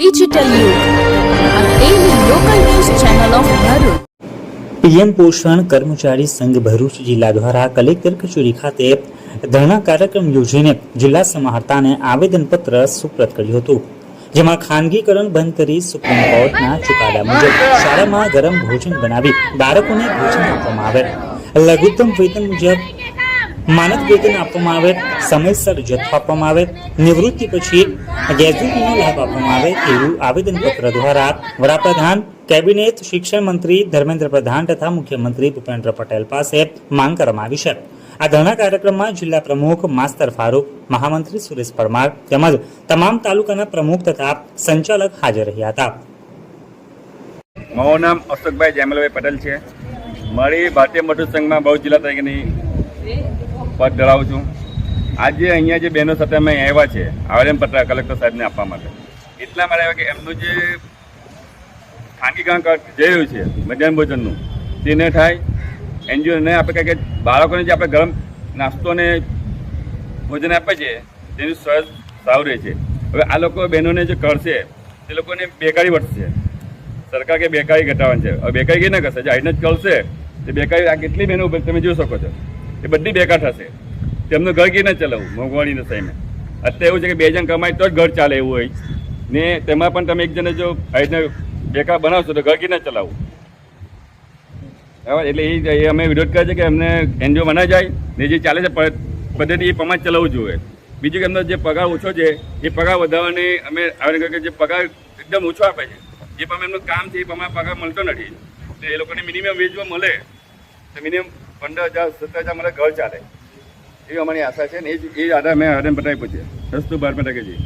Channel PM પોષણ કર્મચારી સંઘ ભરૂચ જિલ્લા દ્વારા કલેક્ટર કચેરી ખાતે ધરણા કાર્યક્રમ યોજીને જિલ્લા સમાહર્તાને આવેદનપત્ર સુપ્રત કર્યું હતું, જેમાં ખાનગીકરણ બંધ કરી સુપ્રીમ કોર્ટના ચુકાદા મુજબ શાળામાં ગરમ ભોજન બનાવી બાળકોને ભોજન આપવામાં આવે. લઘુત્તમ વેતન મુજબ માનદ વેતન આપવામાં આવે, સમયસર જથ્થો આપવામાં આવે, નિવૃત્તિ પછી ગેજ્યુટીનો લાભ આપવામાં આવે તેવું આવેદનપત્ર દ્વારા વડાપ્રધાન, કેબિનેટ શિક્ષણ મંત્રી ધર્મેન્દ્ર પ્રધાન તથા મુખ્યમંત્રી ભૂપેન્દ્ર પટેલ પાસે માંગ કરવામાં આવી છે. આ ધરણા કાર્યક્રમમાં જિલ્લા પ્રમુખ માસ્તર ફારૂક, મહામંત્રી સુરેશ પરમાર તેમજ તમામ તાલુકાના પ્રમુખ તથા સંચાલક હાજર રહ્યા હતા. મારું નામ અશોકભાઈ જેમલભાઈ પટેલ છે. મારી ભારતીય મજૂર સંઘમાં બહુ જિલ્લા તરીકેની પદ ધરાવું છું. આજે અહીંયા જે બહેનો સાથે અમે આવ્યા છે આવેદનપત્ર કલેક્ટર સાહેબને આપવા માટે. એટલા માટે આવ્યા કે એમનું જે ખાનગીકરણ કર- જઈ રહ્યું છે, મધ્યાહન ભોજનનું તે ન થાય એનજીઓને આપણે કંઈક બાળકોને જે આપણે ગરમ નાસ્તો અને ભોજન આપે છે, તેની સહજ સારું રહે છે. હવે આ લોકો બહેનોને જે કરશે, તે લોકોને બેકારી વધશે. સરકાર કે બેકારી ઘટાડવાની છે. હવે બેકારી કઈ ના કરશે? જે આઈને જ કરશે, તે બેકારી આ કેટલી બહેનો તમે જોઈ શકો છો. એ બધી બેકાર થશે. તેમનું ઘર કીને ચલાવવું? મોંઘવારીના સામે અત્યારે એવું છે કે બે જણ કમાય તો જ ઘર ચાલે એવું હોય. ને તેમાં પણ તમે એક જણે જો આઈને બેકાર બનાવશો તો ઘર કીને ચલાવવું? બરાબર? એટલે એ અમે વિરોધ કરે છે કે એમને એનજીઓ બનાવી જાય ને જે ચાલે છે પદ્ધતિ એ પ્રમાણે ચલાવવું જોઈએ. બીજું કે એમનો જે પગાર ઓછો છે, એ પગાર વધારવાની અમે આવેદન કરીએ જે પગાર એકદમ ઓછો આપે છે. જે પ્રમાણે એમનું કામ છે એ પ્રમાણે પગાર મળતો નથી. એટલે એ લોકોને મિનિમમ વેજમાં મળે. તો મિનિમમ પંદર હજાર, સત્તર હજાર મારે ઘર ચાલે. એવી અમારી આશા છે ને, એ જ એ આધાર મેં આવેદન પટેલ પૂછ્યા. છે રસ્તુ બાર ટકે જી